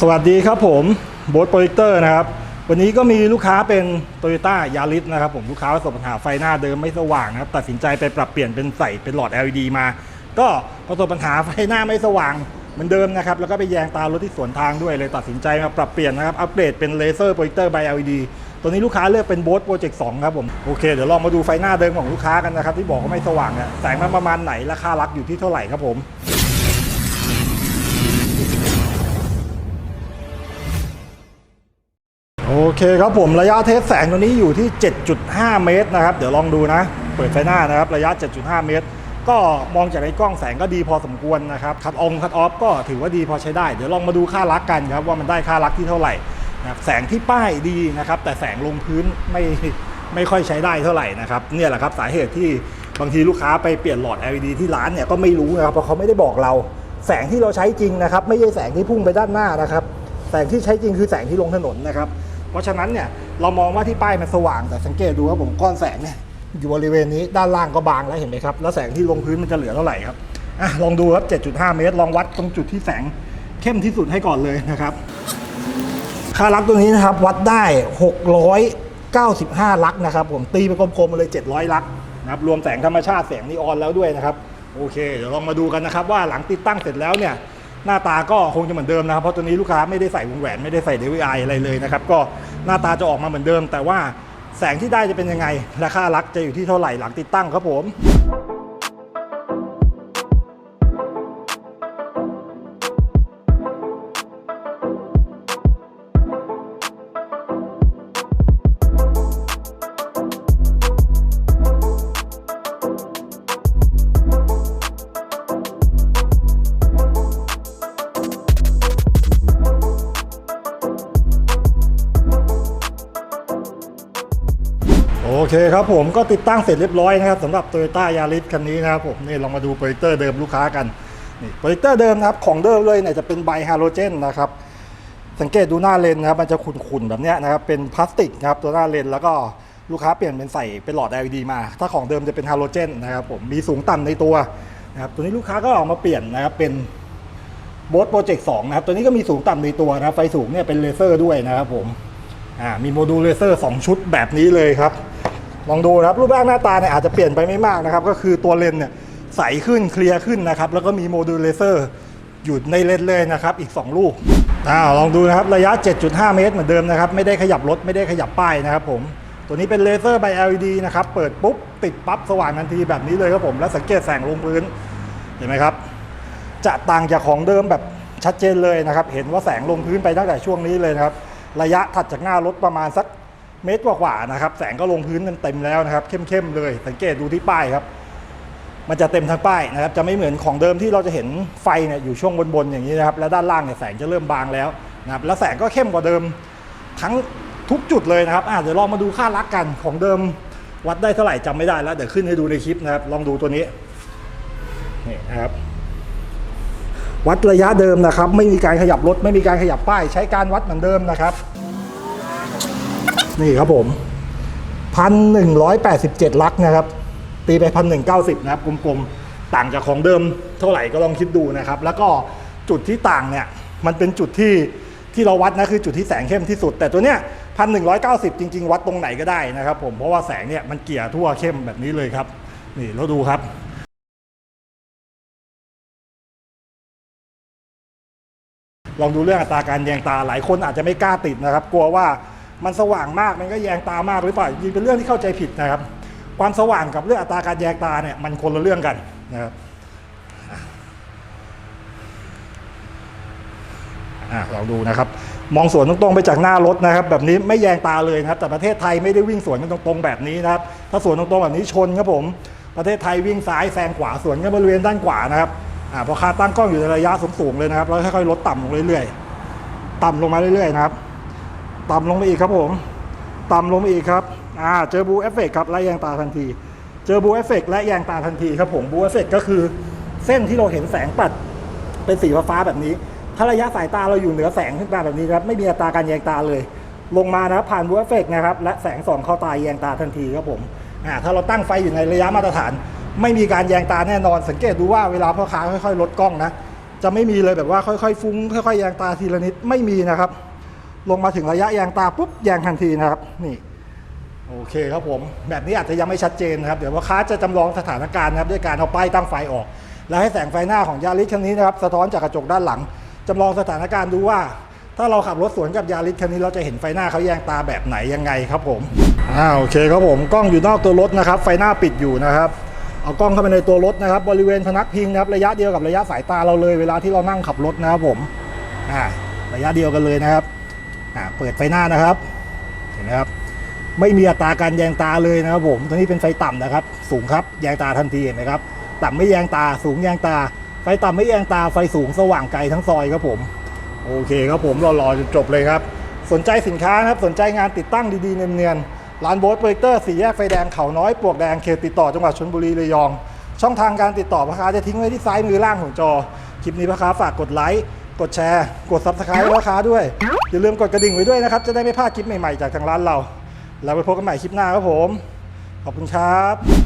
สวัสดีครับผมโบ๊ทโปรเจคเตอร์นะครับ วันนี้ก็มีลูกค้าเป็น t o y ยต้ายาริสนะครับผมลูกค้าประสบปัญหาไฟหน้าเดิมไม่สว่างนะครับตัดสินใจไปปรับเปลี่ยนเป็นใส่เป็นหลอด LED มา ก็ประสบปัญหาไฟหน้าไม่สว่างเหมือนเดิมนะครับแล้วก็ไปแยงตารถที่สวนทางด้วยเลยตัดสินใจมาปรับเปลี่ยนนะครับอัปเกรดเป็นเลเซอร์โปรเจคเตอร์ by LED ตัวนี้ลูกค้าเลือกเป็นโบ๊ทโปรเจกต์2ครับผมโอเคเดี๋ยวลองมาดูไฟหน้าเดิมของลูกค้ากันนะครับที่บอกว่าไม่สว่างเนี่ยแสงมันประมาณไหนราคารักอยู่ที่เท่าไหร่ครับผม เคครับผมระยะเทสแสงตัวนี้อยู่ที่ 7.5 เมตรนะครับ เดี๋ยวลองดูนะ เปิดไฟหน้านะครับ ระยะ 7.5 เมตร ก็มองจากในกล้องแสงก็ดีพอสมควรนะครับ คัดองคัดออฟก็ถือว่าดีพอใช้ได้ เดี๋ยวลองมาดูค่ารักกันครับว่ามันได้ค่ารักที่เท่าไหร่นะครับแสงที่ป้ายดีนะครับ แต่แสงลงพื้นไม่ไม่ค่อยใช้ได้เท่าไหร่นะครับเนี่ยแหละครับสาเหตุที่บางทีลูกค้าไปเปลี่ยนหลอด LED ที่ร้านเนี่ยก็ไม่รู้นะครับเพราะเขาไม่ได้บอกเรา แสงที่เราใช้จริงนะครับ ไม่ใช่แสงที่พุ่งไปด้านหน้านะครับ แสงที่ใช้จริงคือแสงที่ลงถนนนะครับ ราะฉะนั้นเนี่ยเรามองว่าที่ป้ายมันสว่างแต่สังเกตดูครับผมก้อนแสงเนี่ยอยู่บริเวณนี้ด้านล่างก็บางแล้วเห็นไหมครับ แล้วแสงที่ลงพื้นมันจะเหลือเท่าไหร่ครับอะลองดูครับ 7.5 เมตร ลองวัดตรงจุดที่แสงเข้มที่สุดให้ก่อนเลยนะครับ ค่าลักตัวนี้นะครับวัดได้ 695 ลักนะครับ ผมตีไปกลมๆมาเลย 700 ลักนะครับรวมแสงธรรมชาติแสงนีออนแล้วด้วยนะครับ โอเค เดี๋ยวลองมาดูกันนะครับว่าหลังติดตั้งเสร็จแล้วเนี่ย หน้าตาก็คงจะเหมือนเดิมนะครับ เพราะตัวนี้ลูกค้าไม่ได้ใส่วงแหวนไม่ได้ใส่ DVI อะไรเลยนะครับ ก็หน้าตาจะออกมาเหมือนเดิม แต่ว่าแสงที่ได้จะเป็นยังไง ราคาลักจะอยู่ที่เท่าไหร่หลังติดตั้งครับผม โอเคครับผมก็ติดตั้งเสร็จเรียบร้อยนะครับสำหรับ Toyota Yaris คันนี้นะครับผมนี่ลองมาดูโปรเจคเตอร์เดิมลูกค้ากันนี่โปรเจคเตอร์เดิมนะครับของเดิมเลยเนี่ยจะเป็นไบฮาโลเจนนะครับสังเกตดูหน้าเลนนะครับมันจะขุ่นๆแบบเนี้ยนะครับเป็นพลาสติกนะครับตัวหน้าเลนแล้วก็ลูกค้าเปลี่ยนเป็นใส่เป็นหลอด LED มา ถ้าของเดิมจะเป็นฮาโลเจนนะครับผมมีสูงต่ำในตัวนะครับตัวนี้ลูกค้าก็ออกมาเปลี่ยนนะครับเป็นโบสโปรเจกต์2นะครับตัวนี้ก็มีสูงต่ำในตัวนะไฟสูงเนี่ยเป็นเลเซอร์ด้วยนะครับผมอ่ามีโมดูลเลเซอร์ 2 ชุดแบบนี้เลยครับ ลองดูนะครับรูปร่างหน้าตาเนี่ยอาจจะเปลี่ยนไปไม่มากนะครับ ก็คือตัวเลนส์เนี่ยใสขึ้นเคลียร์ขึ้นนะครับ แล้วก็มีโมดูลเลเซอร์อยู่ในเลนส์เลยนะครับ อีก 2 ลูกอ่าลองดูนะครับระยะ 7.5 เมตรเหมือนเดิมนะครับ ไม่ได้ขยับรถไม่ได้ขยับป้ายนะครับผมตัวนี้เป็นเลเซอร์ by LED นะครับ เปิดปุ๊บ ติดปั๊บ สว่างทันทีแบบนี้เลยครับผม แล้วสังเกตแสงลงพื้น เห็นไหมครับ จะต่างจากของเดิมแบบชัดเจนเลยนะครับ เห็นว่าแสงลงพื้นไปตั้งแต่ช่วงนี้เลยนะครับ ระยะถัดจากหน้ารถประมาณสัก เมตรกว่าๆนะครับ แสงก็ลงพื้นเต็มๆแล้วนะครับ เข้มๆเลย สังเกตดูที่ป้ายครับ มันจะเต็มทั้งป้ายนะครับ จะไม่เหมือนของเดิมที่เราจะเห็นไฟเนี่ยอยู่ช่วงบนๆอย่างนี้นะครับ และด้านล่างเนี่ยแสงจะเริ่มบางแล้วนะครับ แล้วแสงก็เข้มกว่าเดิมทั้งทุกจุดเลยนะครับอะเดี๋ยวลองมาดูค่ารักกันของเดิมวัดได้เท่าไหร่จำไม่ได้แล้ว เดี๋ยวขึ้นให้ดูในคลิปนะครับ ลองดูตัวนี้นี่นะครับวัดระยะเดิมนะครับ ไม่มีการขยับรถไม่มีการขยับป้าย ใช้การวัดเหมือนเดิมนะครับ นี่ครับผมพันหนึ่งร้อยแปดสิบเจ็ดลักนะครับ ตีไปพันหนึ่งเก้าสิบนะครับกลมๆ ต่างจากของเดิมเท่าไหร่ก็ลองคิดดูนะครับ แล้วก็จุดที่ต่างเนี่ยมันเป็นจุดที่ที่เราวัดนะคือจุดที่แสงเข้มที่สุด แต่ตัวเนี้ยพันหนึ่งร้อยเก้าสิบจริง ๆ วัดตรงไหนก็ได้นะครับผมเพราะว่าแสงเนี่ยมันเกลี่ยทั่วเข้มแบบนี้เลยครับนี่เราดูครับลองดูเรื่องอัตราการแยงตาหลายคนอาจจะไม่กล้าติดนะครับ กลัวว่า มันสว่างมากมันก็แยงตามากหรือเปล่าจริงเป็นเรื่องที่เข้าใจผิดนะครับ ความสว่างกับเรื่องอัตราการแยงตาเนี่ยมันคนละเรื่องกันนะครับลองดูนะครับ มองสวนตรงๆไปจากหน้ารถนะครับ แบบนี้ไม่แยงตาเลยนะครับ แต่ประเทศไทยไม่ได้วิ่งสวนกันตรงๆแบบนี้นะครับ ถ้าสวนตรงๆแบบนี้ชนครับผม ประเทศไทยวิ่งซ้ายแซงขวาสวนกันบริเวณด้านขวานะครับอพอคาตั้งกล้องอยู่ในระยะสูงๆเลยนะครับแล้วค่อยๆลดต่ำลงเรื่อยๆ ต่ำลงมาเรื่อยๆนะครับ ต่ำลงไปอีกครับผม ต่ำลงไปอีกครับอ่าเจอบูเอฟเฟกครับและแยงตาทันที เจอบูเอฟเฟกและแยงตาทันทีครับผมบูเอฟเฟกก็คือเส้นที่เราเห็นแสงปัดเป็นสีฟ้าแบบนี้ถ้าระยะสายตาเราอยู่เหนือแสงขึ้นมาแบบนี้ครับไม่มีอัตราการแยงตาเลย ลงมานะผ่านบูเอฟเฟกนะครับและแสงส่องเข้าตาแยงตาทันทีครับผมอ่าถ้าเราตั้งไฟอยู่ในระยะมาตรฐาน ไม่มีการแยงตาแน่นอน สังเกตดูว่าเวลาพ่อค้าค่อยๆ ลดกล้องนะจะไม่มีเลยแบบว่าค่อยๆ ฟุ้งค่อยๆแยงตาทีละนิดไม่มีนะครับ ลงมาถึงระยะแยงตาปุ๊บแยงทันทีนะครับนี่โอเคครับผม แบบนี้อาจจะยังไม่ชัดเจนนะครับ เดี๋ยวว่าค้าจะจำลองสถานการณ์นะครับด้วยการเอาป้ายตั้งไฟออก แล้วให้แสงไฟหน้าของยาริสคันนี้นะครับสะท้อนจากกระจกด้านหลังจำลองสถานการณ์ดูว่า ถ้าเราขับรถสวนกับยาริสคันนี้เราจะเห็นไฟหน้าเขาแยงตาแบบไหนยังไงครับผมอ่าโอเคครับผมกล้องอยู่นอกตัวรถนะครับ ไฟหน้าปิดอยู่นะครับเอากล้องเข้าไปในตัวรถนะครับ บริเวณพนักพิงนะครับระยะเดียวกับระยะสายตาเราเลยเวลาที่เรานั่งขับรถนะครับผมอ่าระยะเดียวกันเลยนะครับ อ่าเปิดไฟหน้านะครับ เห็นไหมครับ ไม่มีอัตราการแยงตาเลยนะครับผม ตัวนี้เป็นไฟต่ำนะครับ สูงครับ แยงตาทันทีเห็นไหมครับ ต่ำไม่แยงตา สูงแยงตา ไฟต่ำไม่แยงตา ไฟสูงสว่างไกลทั้งซอยครับผม โอเคครับผมรอๆจนจบเลยครับ สนใจสินค้านะครับ สนใจงานติดตั้งดีๆเนียนๆ ร้านโบ๊ทโปรเจคเตอร์สี่แยกไฟแดงเขาน้อยปวกแดง เขตติดต่อจังหวัดชลบุรีระยอง ช่องทางการติดต่อพ่อค้าจะทิ้งไว้ที่ซ้ายมือล่างของจอ คลิปนี้พ่อค้าฝากกดไลค์ กดแชร์ กดซับสไครต์ลูกค้าด้วย อย่าลืมกดกระดิ่งไว้ด้วยนะครับ จะได้ไม่พลาดคลิปใหม่ๆ จากทางร้านเรา แล้วไปพบกันใหม่คลิปหน้าครับผม ขอบคุณครับ